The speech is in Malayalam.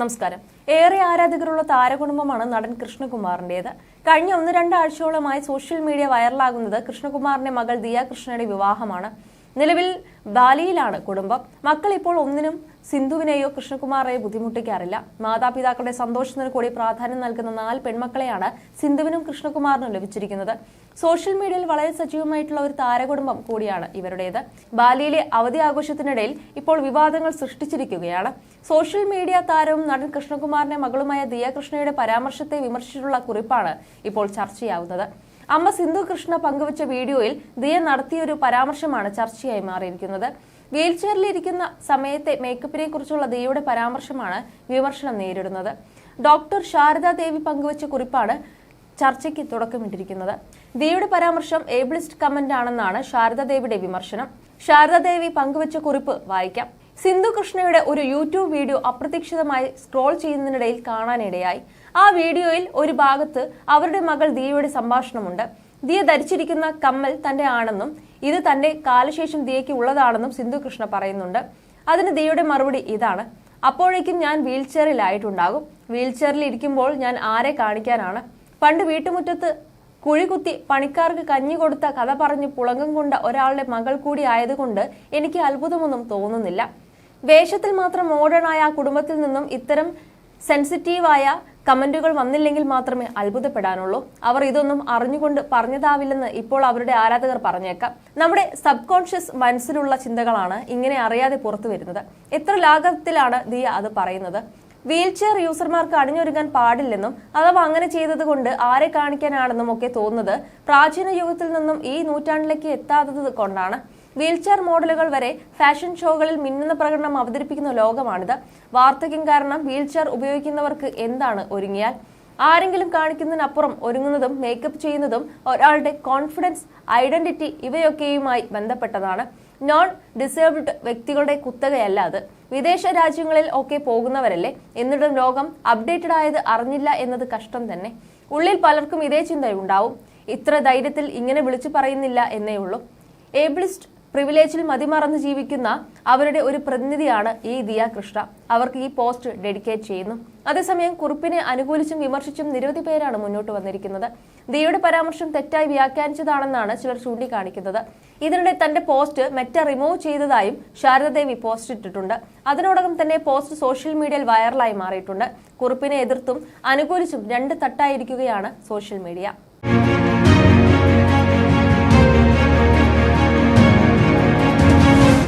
നമസ്കാരം. ഏറെ ആരാധകരുള്ള താരകുടുംബമാണ് നടൻ കൃഷ്ണകുമാറിന്റേത്. കഴിഞ്ഞ ഒന്ന് രണ്ടാഴ്ചയോളമായി സോഷ്യൽ മീഡിയ വൈറലാകുന്നത് കൃഷ്ണകുമാറിന്റെ മകൾ ദിയ കൃഷ്ണയുടെ വിവാഹമാണ്. നിലവിൽ ബാലിയിലാണ് കുടുംബം. മക്കൾ ഇപ്പോൾ ഒന്നിനും സിന്ധുവിനെയോ കൃഷ്ണകുമാറെയോ ബുദ്ധിമുട്ടിക്കാറില്ല. മാതാപിതാക്കളുടെ സന്തോഷത്തിന് കൂടി പ്രാധാന്യം നൽകുന്ന നാല് പെൺമക്കളെയാണ് സിന്ധുവിനും കൃഷ്ണകുമാറിനും ലഭിച്ചിരിക്കുന്നത്. സോഷ്യൽ മീഡിയയിൽ വളരെ സജീവമായിട്ടുള്ള ഒരു താരകുടുംബം കൂടിയാണ് ഇവരുടേത്. ബാലിയിലെ അവധി ആഘോഷത്തിനിടയിൽ ഇപ്പോൾ വിവാദങ്ങൾ സൃഷ്ടിച്ചിരിക്കുകയാണ്. സോഷ്യൽ മീഡിയ താരവും നടൻ കൃഷ്ണകുമാറിന്റെ മകളുമായ ദിയ കൃഷ്ണയുടെ പരാമർശത്തെ വിമർശിച്ചിട്ടുള്ള കുറിപ്പാണ് ഇപ്പോൾ ചർച്ചയാവുന്നത്. അമ്മ സിന്ധു കൃഷ്ണ പങ്കുവച്ച വീഡിയോയിൽ ദിയ നടത്തിയൊരു പരാമർശമാണ് ചർച്ചയായി മാറിയിരിക്കുന്നത്. വീൽ ചെയറിലിരിക്കുന്ന സമയത്തെ മേക്കപ്പിനെ കുറിച്ചുള്ള ദിയയുടെ പരാമർശമാണ് വിമർശനം നേരിടുന്നത്. ഡോക്ടർ ശാരദാദേവി പങ്കുവച്ച കുറിപ്പാണ് ചർച്ചയ്ക്ക് തുടക്കമിട്ടിരിക്കുന്നത്. ദിയയുടെ പരാമർശം ഏബിളിസ്റ്റ് കമന്റ് ആണെന്നാണ് ശാരദാദേവിയുടെ വിമർശനം. ശാരദാദേവി പങ്കുവച്ച കുറിപ്പ് വായിക്കാം. സിന്ധു കൃഷ്ണയുടെ ഒരു യൂട്യൂബ് വീഡിയോ അപ്രതീക്ഷിതമായി സ്ക്രോൾ ചെയ്യുന്നതിനിടയിൽ കാണാനിടയായി. ആ വീഡിയോയിൽ ഒരു ഭാഗത്ത് അവരുടെ മകൾ ദിയയുടെ സംഭാഷണമുണ്ട്. ദിയ ധരിച്ചിരിക്കുന്ന കമ്മൽ തന്റെ ആണെന്നും ഇത് തന്റെ കാലശേഷം ദിയയ്ക്ക് ഉള്ളതാണെന്നും സിന്ധു കൃഷ്ണ പറയുന്നുണ്ട്. അതിന് ദിയയുടെ മറുപടി ഇതാണ്. അപ്പോഴേക്കും ഞാൻ വീൽ ചെയറിലായിട്ടുണ്ടാകും വീൽ ചെയറിൽ ഇരിക്കുമ്പോൾ ഞാൻ ആരെ കാണിക്കാനാണ്? പണ്ട് വീട്ടുമുറ്റത്ത് കുഴികുത്തി പണിക്കാർക്ക് കഞ്ഞി കൊടുത്ത കഥ പറഞ്ഞ് പുളങ്കം കൊണ്ട ഒരാളുടെ മകൾ കൂടി ആയതുകൊണ്ട് എനിക്ക് അത്ഭുതമൊന്നും തോന്നുന്നില്ല. വേഷത്തിൽ മാത്രം മോഡേണായ ആ കുടുംബത്തിൽ നിന്നും ഇത്തരം സെൻസിറ്റീവായ കമന്റുകൾ വന്നില്ലെങ്കിൽ മാത്രമേ അത്ഭുതപ്പെടാനുള്ളൂ. അവർ ഇതൊന്നും അറിഞ്ഞുകൊണ്ട് പറഞ്ഞതാവില്ലെന്ന് ഇപ്പോൾ അവരുടെ ആരാധകർ പറഞ്ഞേക്കാം. നമ്മുടെ സബ് കോൺഷ്യസ് മനസ്സിലുള്ള ചിന്തകളാണ് ഇങ്ങനെ അറിയാതെ പുറത്തു വരുന്നത്. എത്ര ലാഘവത്തിലാണ് ദിയ അത് പറയുന്നത്? വീൽ ചെയർ യൂസർമാർക്ക് അണിഞ്ഞൊരുങ്ങാൻ പാടില്ലെന്നും അഥവാ അങ്ങനെ ചെയ്തത് കൊണ്ട് ആരെ കാണിക്കാനാണെന്നും ഒക്കെ തോന്നുന്നത് പ്രാചീന യുഗത്തിൽ നിന്നും ഈ നൂറ്റാണ്ടിലേക്ക് എത്താത്തത് കൊണ്ടാണ്. വീൽചെയർ മോഡലുകൾ വരെ ഫാഷൻ ഷോകളിൽ മിന്നുന്ന പ്രകടനം അവതരിപ്പിക്കുന്ന ലോകമാണിത്. വാർദ്ധക്യം കാരണം വീൽചെയർ ഉപയോഗിക്കുന്നവർക്ക് എന്താണ് ഒരുങ്ങിയാൽ? ആരെങ്കിലും കാണിക്കുന്നതിനപ്പുറം ഒരുങ്ങുന്നതും മേക്കപ്പ് ചെയ്യുന്നതും ഒരാളുടെ കോൺഫിഡൻസ് ഐഡന്റിറ്റി ഇവയൊക്കെയുമായി ബന്ധപ്പെട്ടതാണ്. നോൺ ഡിസേബിൾഡ് വ്യക്തികളുടെ കുത്തകയല്ല അത്. വിദേശ രാജ്യങ്ങളിൽ ഒക്കെ പോകുന്നവരല്ലേ? എന്നിട്ടും ലോകം അപ്ഡേറ്റഡ് ആയത് അറിഞ്ഞില്ല എന്നത് കഷ്ടം തന്നെ. ഉള്ളിൽ പലർക്കും ഇതേ ചിന്തയുണ്ടാവും. ഇത്ര ധൈര്യത്തിൽ ഇങ്ങനെ വിളിച്ചു പറയുന്നില്ല എന്നേ ഉള്ളൂ. ഏബിളിസ്റ്റ് പ്രിവിലേജിൽ മതിമറന്ന് ജീവിക്കുന്ന അവരുടെ ഒരു പ്രതിനിധിയാണ് ഈ ദിയ കൃഷ്ണ. അവർക്ക് ഈ പോസ്റ്റ് ഡെഡിക്കേറ്റ് ചെയ്യുന്നു. അതേസമയം കുറിപ്പിനെ അനുകൂലിച്ചും വിമർശിച്ചും നിരവധി പേരാണ് മുന്നോട്ട് വന്നിരിക്കുന്നത്. ദിയയുടെ പരാമർശം തെറ്റായി വ്യാഖ്യാനിച്ചതാണെന്നാണ് ചിലർ ചൂണ്ടിക്കാണിക്കുന്നത്. ഇതിനിടെ തന്റെ പോസ്റ്റ് മെറ്റ റിമൂവ് ചെയ്തതായും ശാരദദേവി പോസ്റ്റ് ഇട്ടിട്ടുണ്ട്. അതിനോടകം തന്നെ പോസ്റ്റ് സോഷ്യൽ മീഡിയയിൽ വൈറലായി മാറിയിട്ടുണ്ട്. കുറിപ്പിനെ എതിർത്തും അനുകൂലിച്ചും രണ്ട് തട്ടായിരിക്കുകയാണ് സോഷ്യൽ മീഡിയ